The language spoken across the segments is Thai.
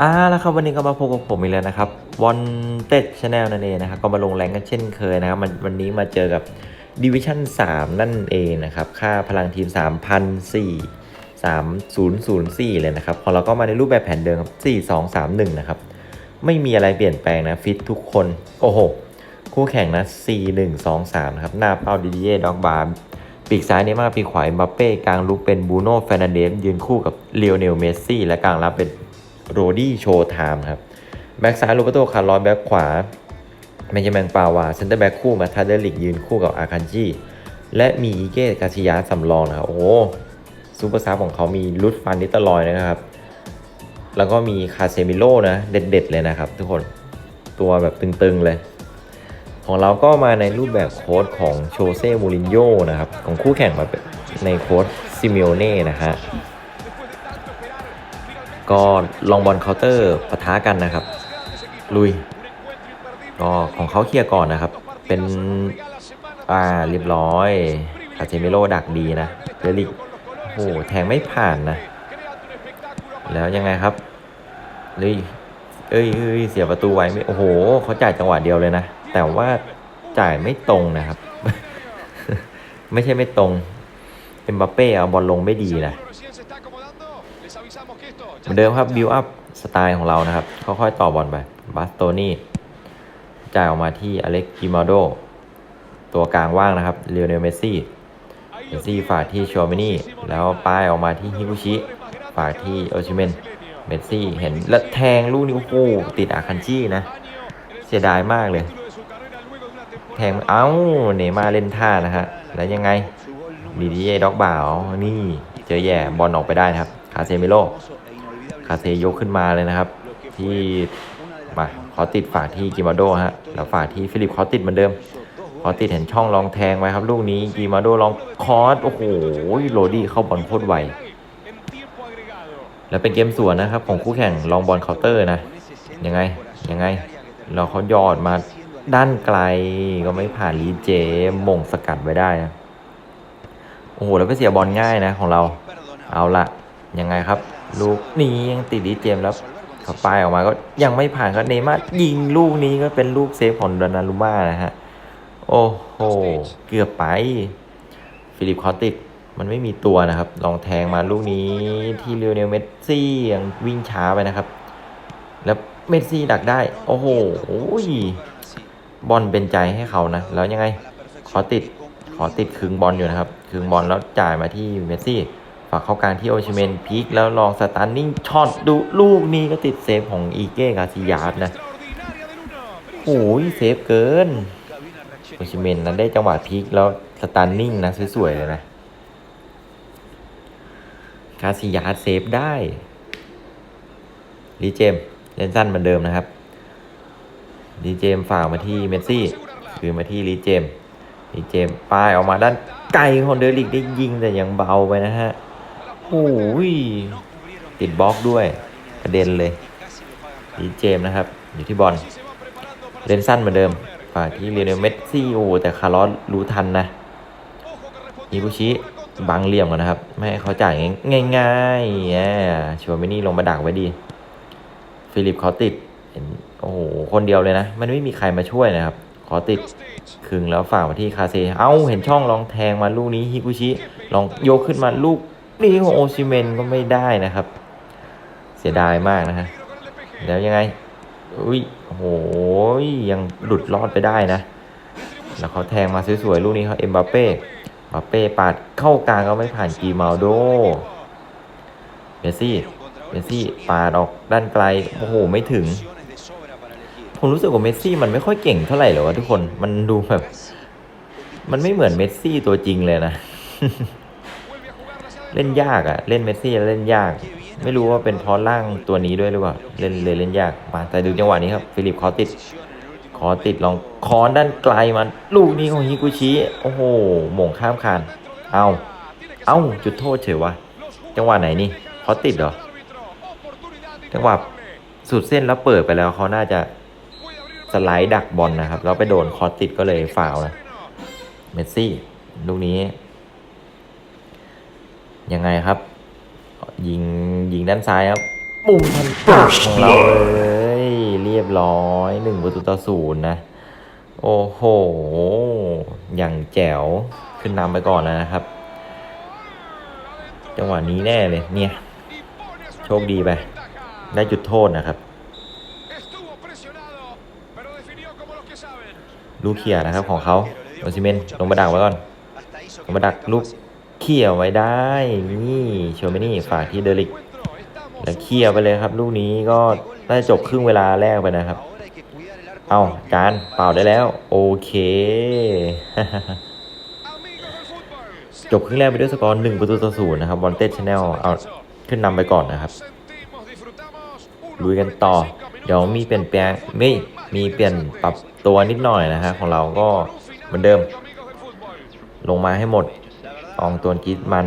อ่าแล้วครับวันนี้ก็มาพบกับผมอีกแล้วนะครับวอนเต็ดชาแนลนั่นเองนะครับก็มาลงแรงกันเช่นเคยนะครับมันวันนี้มาเจอกับดิวิชั่น3 นั่นเองนะครับ ค่าพลังทีม 3,004 3004 เลยนะครับ ของเราก็มาในรูปแบบแผนเดิมครับ4231 นะครับ ไม่มีอะไรเปลี่ยนแปลงนะ ฟิตทุกคน โอ้โห คู่แข่งนะ 4123 นะครับ หน้าเป้าดีเยด็อกบาร์ ปีกซ้ายเนย์มาร์ปีกขวาเอ็มบัปเป้กลางลุกเป็นบูโน่เฟนันเดสยืนคู่กับเลโอเนลเมสซี่ และกลางรับเป็นโรดี้โชว์ไทม์ครับ แบ็กซ้ายโรเบโตคาร์ลอสแบ็กขวาเบนจามินปาวาเซนเตอร์แบ็กคู่มาทาเดลิกยืนคู่กับอาคันจีและมีอีเกตกาชิยาสำรองนะครับ โอ้ซูเปอร์ซับของเขามีลุดฟันนิตลอยนะครับ แล้วก็มีคาเซมิโลนะ เด็ด ๆ เลยนะครับทุกคนตัวแบบตึง ๆ เลย ของเราก็มาในรูปแบบโค้ดของโชเซ่มูรินโญ่นะครับ ของคู่แข่งมาในโค้ดซิมิโอเน่นะฮะก็ลองบอลเคาน์เตอร์ปะทะกันนะครับ ลุยก็ของเขาเคลียร์ก่อนนะครับ เป็นอ่าเรียบร้อยคาเซมิโลดักดีนะเดลิกโอ้โหแทงไม่ผ่านนะ แล้วยังไงครับเฮ้ยเอ้ยเอ้ยเสียประตูไว้ไม่โอ้โหเขาจ่ายจังหวะเดียวเลยนะ แต่ว่าจ่ายไม่ตรงนะครับ ไม่ใช่ไม่ตรงเอ็มบัปเป้เอาบอลลงไม่ดีนะเหมือนเดิมครับบิวอัพสไตล์ของเรานะครับ ค่อยๆต่อบอลไปบาสโตนี่จ่ายออกมาที่อเล็กกิมาโด ตัวกลางว่างนะครับเรียวเนลเมสซี่เมสซี่ฝากที่ชอมินี่ แล้วป้ายออกมาที่ฮิกุชิ ฝากที่โอชิเมน เมสซี่เห็นและแทงลูกนิ้วโป้ติดอาคันจี้นะ เสียดายมากเลย ทงเอ้าเนมาเล่นท่านะฮะ แล้วยังไงดีดีเอด็อกบ่าวนี่ เจอแย่บอลออกไปได้นะครับ คาเซมิโลคาเซยกขึ้นมาเลยนะครับ ที่มาขอติดฝากที่กิมาโดฮะแล้วฝากที่ฟิลิปขอติดเหมือนเดิมขอติดเห็นช่องลองแทงไว้ครับ ลูกนี้กิมาโดลองคอสโอ้โหโรดี้เข้าบอลโคตรไวแล้วเป็นเกมสวนนะครับ ของคู่แข่งลองบอลเคาน์เตอร์นะยังไงยังไงเราเขายอดมา ด้านไกลก็ไม่ผ่านลีเจมงสกัดไว้ได้นะโอ้โหแล้วก็เสียบอลง่ายนะของเรา เอาละยังไงครับ ลูกนี้ยังติดลีเจมแล้วเขาปลายออกมาก็ยังไม่ผ่านก็เนย์มาร์ยิงลูกนี้ก็เป็นลูกเซฟของดอนารุม่านะฮะโอ้โหเกือบไป ฟิลิปคอติกมันไม่มีตัวนะครับ ลองแทงมาลูกนี้ที่เรียวเนลเมสซี่ยังวิ่งช้าไปนะครับ แล้วเมสซี่ดักได้ โอ้โห บอลเป็นใจให้เขานะ แล้วยังไงขอติดขอติดคึงบอลอยู่นะครับคึงบอลแล้วจ่ายมาที่เมสซี่ฝากเข้ากลางที่โอชิเมนพีคแล้วลองสตาร์นิ่งช็อตดูลูกนี้ก็ติดเซฟของอีเก้กาซิยาสนะโอ้ยเซฟเกินโอชิเมนนั้นได้จังหวะพีคแล้วสตาร์นิ่งนะสวยๆเลยนะคาซิยาสเซฟได้ลีเจม เล่นสั้นเหมือนเดิมนะครับ ลีเจม์ฝากมาที่เมสซี่คือมาที่ลีเจม์ลีเจม์ป้ายออกมาด้านไกลของเดลิกได้ยิงแต่ยังเบาไปนะฮะโอ้ยติดบล็อกด้วยกระเด็นเลยลีเจม์นะครับ อยู่ที่บอลเล่นสั้นเหมือนเดิมฝากที่เรียนเมสซี่โอ้แต่คาร์ลอสรู้ทันนะฮิบุชิบังเหลี่ยมกันนะครับ ไม่ให้เขาจ่ายง่ายๆแย่ชวนมินี่ลงมาดักไว้ดี ฟิลิปเขาติดเห็น โอ้โห คนเดียวเลยนะ มันไม่มีใครมาช่วยนะครับ ขอติดคึงแล้วฝากมาที่คาเซ เอ้า เห็นช่องลองแทงมาลูกนี้ฮิกุชิ ลองโยกขึ้นมาลูกนี้ของโอชิเมนก็ไม่ได้นะครับ เสียดายมากนะฮะ แล้วยังไง อุ้ยโอ้โห ยังหลุดรอดไปได้นะ แล้วเขาแทงมาสวยๆ ลูกนี้เขาเอ็มบัปเป้บัปเป้ปาดเข้ากลางก็ไม่ผ่านกีมาลโดเมสซี่ เมสซี่ปาดออกด้านไกล โอ้โห ไม่ถึง ผมรู้สึกว่าเมสซี่มันไม่ค่อยเก่งเท่าไหร่หรอกวะทุกคน มันดูแบบ มันไม่เหมือนเมสซี่ตัวจริงเลยนะ เล่นยากอะเล่นเมสซี่เล่นยาก ไม่รู้ว่าเป็นเพราะร่างตัวนี้ด้วยหรือเปล่า เล่นเลยเล่นยากมาแต่ดูจังหวะนี้ครับ ฟิลิปคอติดขอติดลองคอนด้านไกลมัน ลูกนี้ของฮิกุชิโอ้โหหม่งข้ามคาน เอาเอาจุดโทษเฉยวะ จังหวะไหนนี่เขาติดเหรอ จังหวะสุดเส้นแล้วเปิดไปแล้วเขาน่าจะ สไลด์ดักบอลนะครับ แล้วไปโดนคอติดก็เลยฟาวล์นะเมสซี่ลูกนี้ ยังไงครับ ยิงยิงด้านซ้ายครับโมปุ่มทันปากของเราเลยเรียบร้อยหนึ่งประตูต่อศูนย์นะ โอ้โห อย่างแจ๋วขึ้นนำไปก่อนแล้วนะครับ จังหวะนี้แน่เลยเนี่ย โชคดีไป ได้จุดโทษนะครับ ลูกเขี่ยนะครับของเขาโอซิเมนลงมาดักไว้ก่อนลงมาดักลูกเขี่ยไว้ได้นี่โชเมนี่ฝากที่เดลิกแล้วเขี่ยไปเลยครับ ลูกนี้ก็ได้จบครึ่งเวลาแรกไปนะครับ เอาจานเปล่าได้แล้ว โอเคจบครึ่งแรกไปด้วยสกอร์หนึ่งประตูต่อศูนย์นะครับบอลเต้ชแนลเอาขึ้นนำไปก่อนนะครับลุยกันต่อ เดี๋ยวมีเปลี่ยนแปลงไม่ มีเปลี่ยนปรับตัวนิดหน่อยนะฮะของเราก็เหมือนเดิม ลงมาให้หมดอองตัวกีดมัน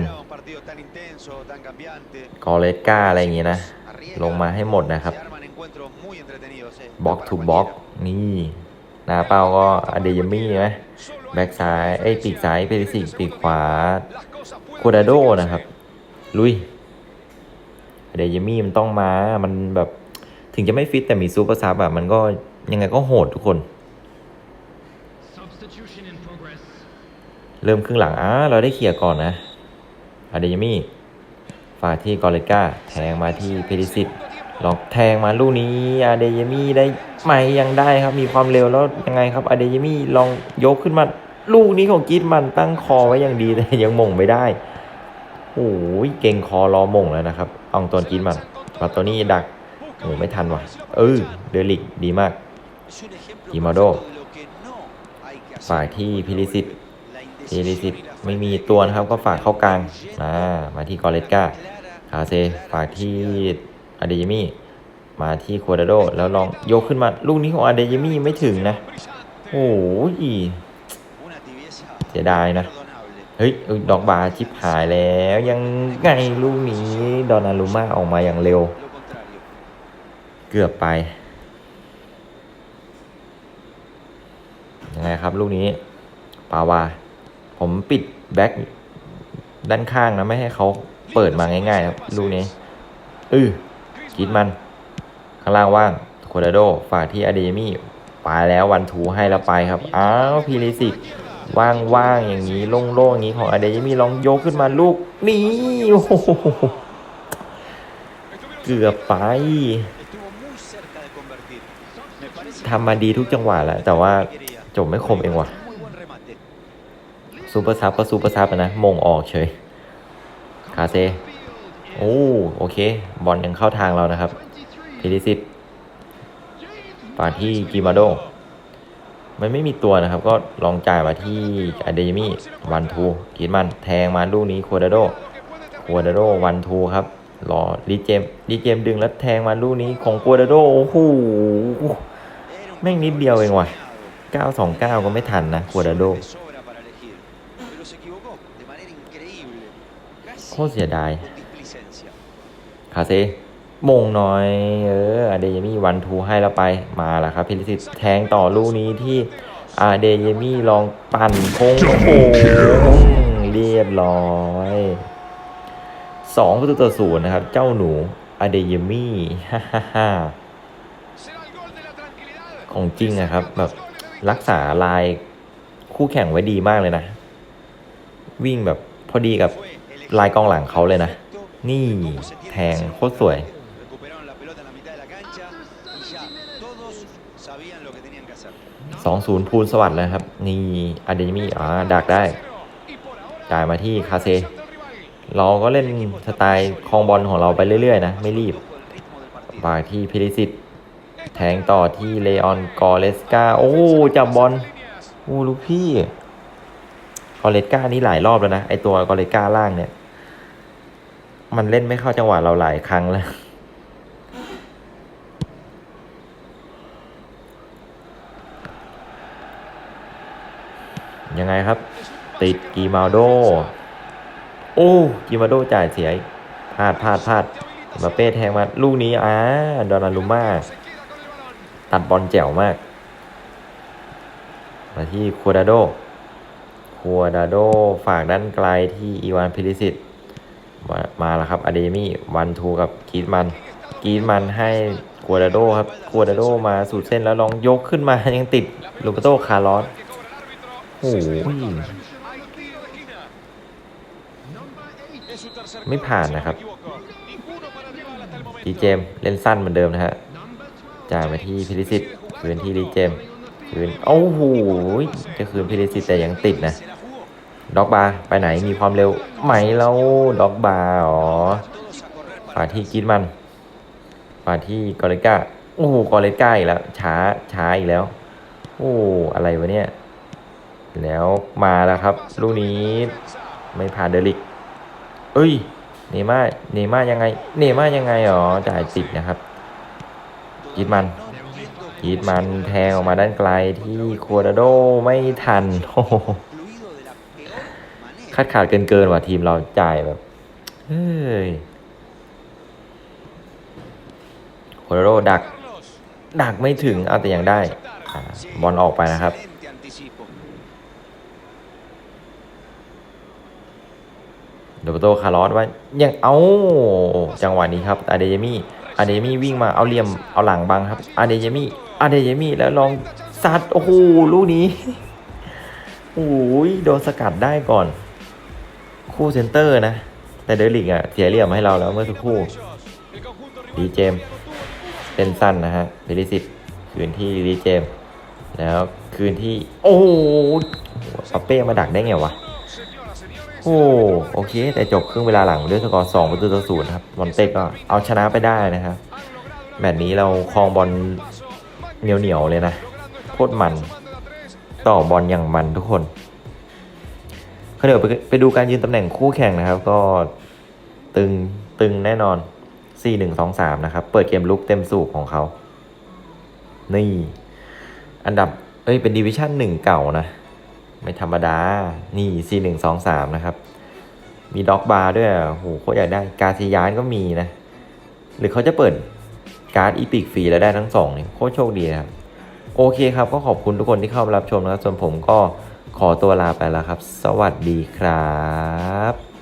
กอเลสกาอะไรอย่างงี้นะ ลงมาให้หมดนะครับบล็อกทูบล็อกนี่นาเป้าก็อเดยมี่ไหมแบ็กซ้ายไอ้ปีกซ้ายเปริสิกปีกขวาโคดาโดนะครับ ลุยอเดยมี่มันต้องมา มันแบบถึงจะไม่ฟิตแต่มีซูเปอร์ซับอะมันก็ ยังไงก็โหดทุกคน Substitution in progress. เริ่มครึ่งหลังอะเราได้เคลียร์ก่อนนะอาเดยามี่ฝากที่กอเลก้าแทงมาที่เพดิซิตลองแทงมาลูกนี้อาเดยามี่ได้ไหมยังได้ครับมีความเร็วแล้วยังไงครับอาเดยามี่ลองยกขึ้นมาลูกนี้ของกีดมันตั้งคอไว้อย่างดีแต่ยังหม่งไม่ได้โอ้ยเก่งคอรอหม่งแล้วนะครับเอาตัวกีดมันปัตตัวนี้ดักโอ้ไม่ทันว่ะเออเดลิกดีมาก y m a d o ฝ่ายที่พิริสิตพิริสิตไม่มีตัวนะครับก็ฝากเข้ากลางมามาที่กอเลสกาคาเซฝากที่อเดยมี่มาที่โคดาโด แล้วลองโยกขึ้นมา ลูกนี้ของอเดยมี่ไม่ถึงนะ โอ้ยเสียดายนะ เฮ้ย ดอกบาชิปหายแล้วยังไงลูกนี้ ดอนารุมาออกมาอย่างเร็ว เกือบไป ยังไงครับ ลูกนี้ปาวา ผมปิดแบ็คด้านข้างนะไม่ให้เขาเปิดมาง่ายๆครับลูกนี้อือกิดมัน ข้างล่างว่างโคดาโดฝากที่อเดยมี่ไปแล้ววันทูให้แล้วไปครับ อ้าวพีริสิกว่างๆอย่างนี้โล่งๆอย่างนี้ของอเดยมี่ลองยกขึ้นมาลูกนี้โอ้โหเกือบไปทำมาดีทุกจังหวะแล้วแต่ว่า จบไม่คมเองว่ะซูเปอร์ซับก็ซูเปอร์ซับนะมงออกเฉย คาเซ โอ้โอเค บอลยังเข้าทางเรานะครับพีดิสิตปาที่กิมาโด มันไม่มีตัวนะครับ ก็ลองจ่ายมาที่อเดยมี่วันทูกีดมันแทงมาลูกนี้โคดาโดโคดาโดวันทูครับรอรีเจมรีเจมดึงแล้วแทงมาลูกนี้ของโคดาโดโอ้โหแม่งนิดเดียวเองว่ะ 929 ก็ไม่ทันนะโคดาโดโคตรเสียดายคาเซมงน่อย เอออาเดยมี่วันทูให้แล้วไปมาแล้วครับพิลิสิตแทงต่อลูกนี้ที่อาเดยมี่ลองปั่นโค้งโอ้โหเรียบร้อยสองประตูต่อศูนย์นะครับ เจ้าหนูอาเดยมี่ฮ่าฮ่าฮ่าของจริงอะครับแบบ รักษาลายคู่แข่งไว้ดีมากเลยนะ วิ่งแบบพอดีกับลายกองหลังเขาเลยนะ นี่แทงโคตรสวย2-0พูนสวัสด์เลยครับ นี่อาเดยมี่อ่าดักได้จ่ายมาที่คาเซ เราก็เล่นสไตล์คลองบอลของเราไปเรื่อยๆนะ ไม่รีบปาที่พิริสิต แทงต่อที่เลออนกอเลสกาโอ้จับบอลโอ้ลูกพี่กอเลสกานี่หลายรอบแล้วนะไอตัวกอเลสกาล่างเนี่ย มันเล่นไม่เข้าจังหวะเราหลายครั้งแล้วยังไงครับ ติดกีมาโด โอ้กีมาโดจ่ายเสียพลาดพลาดพลาดมาเป้แทงมาลูกนี้อ่าดอนารุมา ตัดบอลแจ๋วมาก มาที่คัวดาโดคัวดาโดฝากด้านไกลที่อีวานพิริสิตมามาแล้วครับอเดมี่วันทูกับคีดมันกรีนมันให้กัวดาโดครับกัวดาโดมาสูดเส้นแล้วลองยกขึ้นมายังติดลูปโตคาร์ลอสโอ้โหไม่ผ่านนะครับดีเจมเล่นสั้นเหมือนเดิมนะฮะ จ่ายมาที่พิริสิตคืนที่ดีเจมคืนโอ้โหจะคืนพิริสิตแต่ยังติดนะด็อกบาไปไหนมีความเร็วไหมแล้วด็อกบาอ๋อป่าที่กิดมันป่าที่กอริก้าโอ้โหกอริก้าอีกแล้วช้าช้าอีกแล้ว โอ้อะไรวะเนี่ย แล้วมาแล้วครับ ลูกนี้ไม่ผ่านเดลิกเอ้ยเนม่าเนม่ายังไง เนม่ายังไงอ๋อจ่ายติดนะครับ กีดมันกีดมันแทงออกมาด้านไกลที่โควาโดไม่ทันโอ้โหคาดขาดเกินเกินว่ะทีมเราจ่ายแบบเฮ้ยโควาโดดัก ดักไม่ถึงเอาแต่ยังได้บอลออกไปนะครับ โดโบโตคาร์ลอสว่ายังเอาจังหวะนี้ครับอาเดยมี่ อาเดยมี่วิ่งมาเอาเหลี่ยมเอาหลังบังครับอาเดยมี่อาเดยมี่แล้วลองซัดโอ้โหลูกนี้โอ้ยโดนสกัดได้ก่อน คู่เซนเตอร์นะ แต่เดลิกอะเสียเหลี่ยมให้เราแล้วเมื่อสักครู่ดีเจมเป็นสั้นนะฮะบลิสิตคืนที่ดีเจมแล้วคืนที่ โอ้โหปาเป้มาดักได้ไงวะ โอ้โอเค แต่จบครึ่งเวลาหลังด้วยสกอร์2ประตูต่อศูนย์ครับมอนเต้ก็เอาชนะไปได้นะครับ แมตช์นี้เราครองบอลเหนียวๆเลยนะโคตรมัน ต่อบอลอย่างมันทุกคนเดี๋ยวไปไปดูการยืนตำแหน่งคู่แข่งนะครับ ก็ตึงตึงแน่นอน 4 1 2 3 นะครับ เปิดเกมลุกเต็มสูบของเขา นี่ อันดับ เอ้ย เป็นดิวิชั่นหนึ่งเก่านะ ไม่ธรรมดา นี่ C123 นะครับ มีด็อกบาร์ด้วยอะโหโคตรอยากได้ การซิยานก็มีนะ หรือเขาจะเปิดการ์ดอีพิกฟรีแล้วได้ทั้งสองนี่โคตรโชคดีนะครับ โอเคครับ ก็ขอบคุณทุกคนที่เข้ามารับชมนะครับ ส่วนผมก็ขอตัวลาไปแล้วครับ สวัสดีครับ